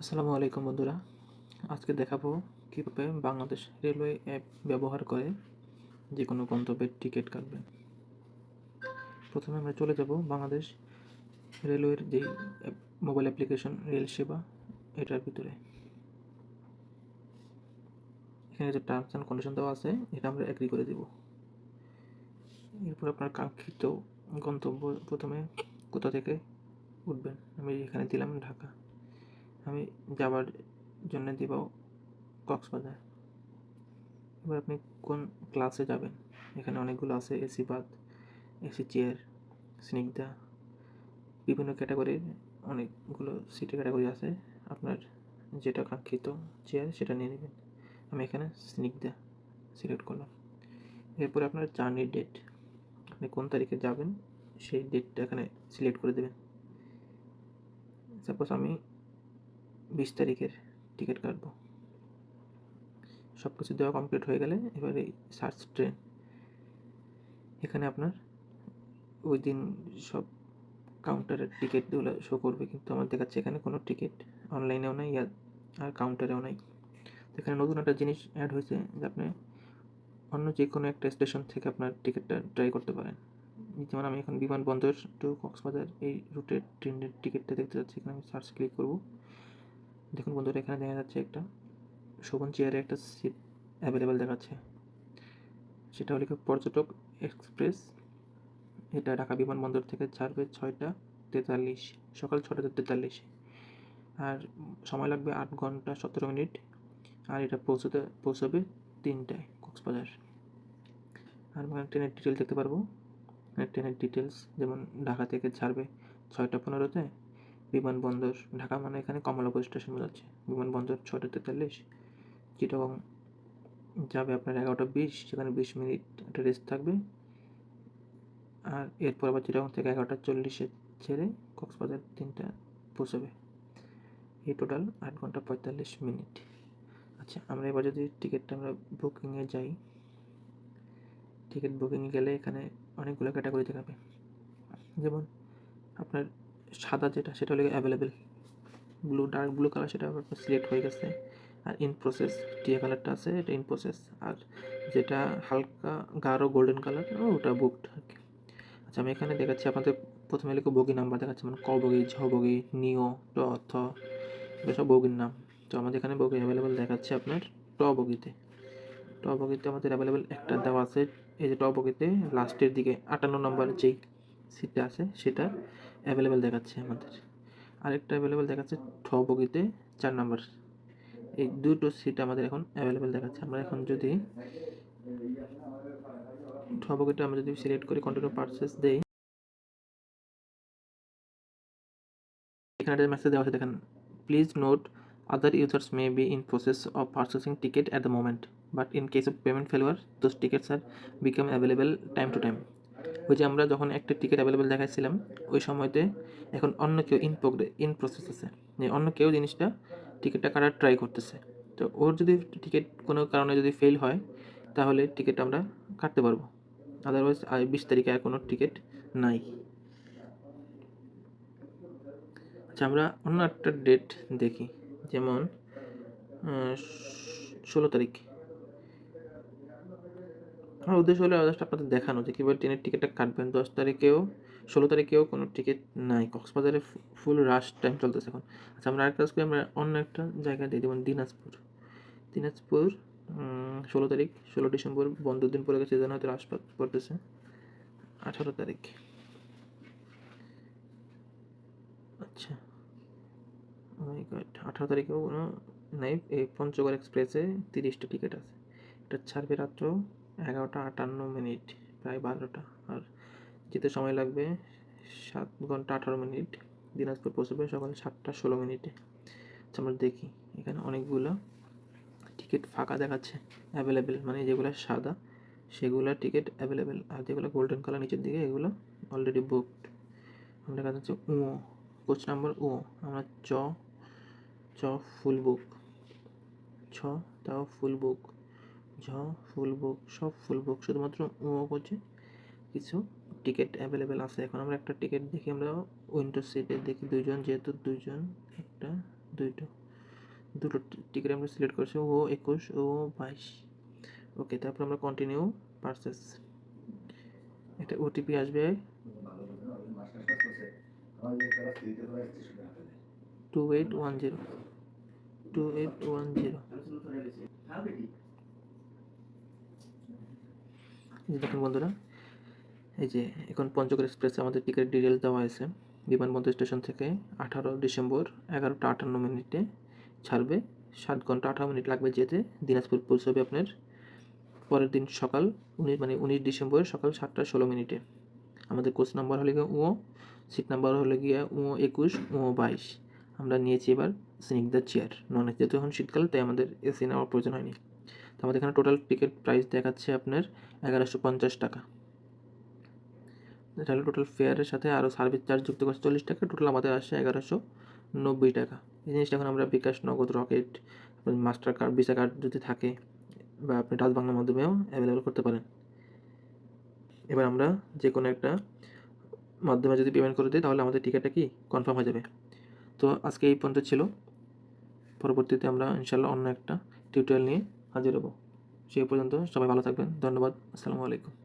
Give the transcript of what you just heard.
আসসালামু আলাইকুম বন্ধুরা। আজকে দেখাবো কীভাবে বাংলাদেশ রেলওয়ে অ্যাপ ব্যবহার করে যে কোনো গন্তব্যের টিকিট কাটবেন। প্রথমে আমরা চলে যাব বাংলাদেশ রেলওয়ের যে মোবাইল অ্যাপ্লিকেশন, রেল সেবা, এটার ভিতরে। এখানে যে টার্মস অ্যান্ড কন্ডিশন দেওয়া আছে, এটা আমরা অ্যাগ্রি করে দেব। এরপর আপনার কাঙ্ক্ষিত গন্তব্য প্রথমে কোথা থেকে উঠবেন? আমি এখানে দিলাম ঢাকা। আমি যাওয়ার জন্য দিব কক্সবাজার। এবার আপনি কোন ক্লাসে যাবেন? এখানে অনেকগুলো আছে এসি বাদ এসি চেয়ার স্নিগ্ধা, বিভিন্ন ক্যাটাগরির অনেকগুলো সিটের ক্যাটাগরি আছে। আপনার যেটা কাঙ্ক্ষিত চেয়ার সেটা নিয়ে নেবেন। আমি এখানে স্নিগ্ধা সিলেক্ট করলাম। এরপরে আপনার জার্নির ডেট আপনি কোন তারিখে যাবেন? সেই ডেটটা এখানে সিলেক্ট করে দেবেন। সাপোজ আমি বিশ তারিখের টিকিট কাটবো। সব কিছু দেওয়া কমপ্লিট হয়ে গেলে এবারে সার্চ ট্রেন এখানে আপনার ওই দিন সব কাউন্টারের টিকিটগুলো শো করবে, কিন্তু আমার দেখাচ্ছে এখানে কোনো টিকিট অনলাইনেও নাই আর কাউন্টারেও নাই। এখানে নতুন একটা জিনিস অ্যাড হয়েছে যে আপনি অন্য যে কোনো একটা স্টেশন থেকে আপনার টিকিটটা ট্রাই করতে পারেন। যেমন আমি এখন বিমানবন্দর টু কক্সবাজার এই রুটের ট্রেনের টিকিটটা দেখতে যাচ্ছি, এখানে আমি সার্চ ক্লিক করব। দেখুন বন্ধুরা, এখানে দেখা যাচ্ছে একটা শোভন চেয়ারে একটা সিট অ্যাভেলেবেল দেখাচ্ছে। সেটা হলো পর্যটক এক্সপ্রেস এটা ঢাকা বিমানবন্দর থেকে ছাড়বে ছয়টা তেতাল্লিশ, সকাল ছটা তেতাল্লিশ। আর সময় লাগবে আট ঘণ্টা সতেরো মিনিট, আর এটা পৌঁছতে, পৌঁছবে তিনটায় কক্সবাজার। আর ট্রেনের ডিটেলস দেখতে পারব। ট্রেনের ডিটেলস যেমন ঢাকা থেকে ছাড়বে ছয়টা পনেরোতে বিমানবন্দর ঢাকা মানে এখানে কমলাপুর স্টেশন বোঝাচ্ছে বিমানবন্দর ছটা তেতাল্লিশ, চিটাগং যাবে আপনার এগারোটা বিশ, সেখানে বিশ মিনিট একটা রেস্ট থাকবে। আর এরপর আবার চিটাগং থেকে এগারোটা চল্লিশে ছেড়ে কক্সবাজার তিনটা পৌঁছবে। এই টোটাল আট ঘণ্টা পঁয়তাল্লিশ মিনিট। আচ্ছা আমরা এবার যদি টিকিটটা আমরা বুকিংয়ে যাই টিকিট বুকিংয়ে গেলে এখানে অনেকগুলো ক্যাটাগরি দেখাবে। যেমন আপনার সাদা যেটা, সেটা হলে available blue dark blue colour সেটা আপনার সিলেক্ট হয়ে গেছে। আর ইন প্রসেস টিয়া কালারটা আছে, এটা ইন প্রসেস আর যেটা হালকা গাঢ় গোল্ডেন কালার ওটা বুকড আর কি। আচ্ছা আমি এখানে দেখাচ্ছি আপনাদের প্রথমে লিখে বগি নাম্বার দেখাচ্ছে মানে ক বগি, ঝ বগি নিও ট, থ, এগুলো সব বগির নাম। তো আমাদের এখানে বগি অ্যাভেলেবেল দেখাচ্ছে আপনার ট বগিতে। ট বগিতে আমাদের অ্যাভেলেবেল একটা দেওয়া আছে, এই যে ট বগিতে লাস্টের দিকে আটান্ন নম্বর যেই সিটটা আছে, সেটা অ্যাভেলেবেল দেখাচ্ছে আমাদের। আরেকটা অ্যাভেলেবেল দেখাচ্ছে ঠ বগিতে চার নাম্বার এই দুটো সিট আমাদের এখন অ্যাভেলেবেল দেখাচ্ছে। আমরা এখন যদি ঠ বগিটা আমরা যদি সিলেক্ট করি কন্টিনিউ পারচেস দেই, এখানে মেসেজ দেওয়া দেখেন please note other users may be in process of purchasing ticket at the moment but in case of payment failure those tickets are become available time to time ওই যে আমরা যখন একটা ticket available দেখাইছিলাম, ওই সময়তে এখন অন্য কেউ ইন প্রোগ্রে ইন প্রসেস আছে। অন্য কেউ জিনিসটা টিকিটটা কাটার ট্রাই করতেছে। তো ওর যদি টিকিট কোনো কারণে যদি ফেল হয়, তাহলে টিকিট আমরা কাটতে পারব। আদারওয়াইজ বিশ তারিখে আর কোনো টিকিট নাই। আচ্ছা আমরা অন্য একটা ডেট দেখি। যেমন ষোলো তারিখ। আমার উদ্দেশ্য হলো জাস্ট আপনাদের দেখানো যে কীভাবে ট্রেনের টিকিটটা কাটবেন। দশ তারিখেও, ষোলো তারিখেও কোনো টিকিট নাই। কক্সবাজারে ফুল রাশ টাইম চলতেছে এখন। আচ্ছা আমরা আরেকটা কাজ করি, আমরা অন্য একটা জায়গায় দিই যেমন দিনাজপুর। দিনাজপুর ষোলো তারিখ, ষোলো ডিসেম্বর বন্ধের দিন পরে গেছে, যেন হয়তো রাশ পড়তেছে। আঠারো তারিখ। আচ্ছা। আঠারো তারিখেও কোনো নাই, এই পঞ্চগড় এক্সপ্রেসে তিরিশটা টিকিট আছে। এটা ছাড়বে রাত্র এগারোটা আটান্ন মিনিট, প্রায় বারোটা। আর যেতে সময় লাগবে সাত ঘণ্টা আঠারো মিনিট। দিনাজপুর পৌঁছবে সকাল সাতটা ষোলো মিনিটে। আচ্ছা আমরা দেখি এখানে অনেকগুলো টিকিট ফাঁকা দেখাচ্ছে অ্যাভেলেবেল মানে যেগুলো সাদা, সেগুলো টিকিট অ্যাভেলেবেল আর যেগুলো গোল্ডেন কালার নিচের দিকে, এগুলো অলরেডি বুকড আমরা দেখা যাচ্ছে ও কোচ নাম্বার ও আমরা চ চ ফুল বুক ছ, তাও ফুল বুক ঝ ফুল বুক সব ফুল বুক শুধুমাত্র ও করছে কিছু টিকিট অ্যাভেলেবেল আছে। এখন আমরা একটা টিকিট দেখি, আমরা উইন্ডো সিটে দেখি দুইজন, যেহেতু দুইজন, একটা, দুইটা, দুটো টিকিট আমরা সিলেক্ট করেছি, ও একুশ, ও বাইশ। ওকে তারপর আমরা কন্টিনিউ পারচেস একটা ওটিপি আসবে। Two eight one zero two eight one zero দেখুন বন্ধুরা, এই যে এখন পঞ্চগড় এক্সপ্রেসে আমাদের টিকিট ডিটেলস দেওয়া হয়েছে। বিমানবন্দর স্টেশন থেকে আঠারো ডিসেম্বর এগারোটা আটান্ন মিনিটে ছাড়বে, সাত ঘণ্টা আঠারো মিনিট লাগবে যেতে। দিনাজপুর পৌঁছবে আপনার পরের দিন সকাল উনিশ মানে উনিশ ডিসেম্বর সকাল সাতটা ষোলো মিনিটে। আমাদের কোচ নাম্বার হলে গিয়ে ও সিট নাম্বার হলে গিয়ে ও একুশ ও বাইশ। আমরা নিয়েছি এবার স্নিগ্ধার চেয়ার নন এসি যেহেতু এখন শীতকাল, তাই আমাদের এসি নেওয়ার প্রয়োজন হয়নি। তো আমাদের এখানে টোটাল টিকিট প্রাইস দেখাচ্ছে আপনার এগারোশো পঞ্চাশ টাকা। তাহলে টোটাল ফেয়ারের সাথে আরও সার্ভিস চার্জ যুক্ত করছে চল্লিশ টাকা। টোটাল আমাদের আসছে এগারোশো নব্বই টাকা। এই জিনিসটা এখন আমরা bKash, Nagad, Rocket Mastercard Visa card যদি থাকে বা আপনি ডাচ বাংলার মাধ্যমেও অ্যাভেলেবেল করতে পারেন। এবার আমরা যে কোনো একটা মাধ্যমে যদি পেমেন্ট করে দিই, তাহলে আমাদের টিকিটটা কি কনফার্ম হয়ে যাবে। তো আজকে এই পর্যন্ত ছিল। পরবর্তীতে আমরা ইনশাল্লাহ অন্য একটা টিউটোরিয়াল নিয়ে হাজির হব। সেই পর্যন্ত সবাই ভালো থাকবেন। ধন্যবাদ। আসসালামু আলাইকুম।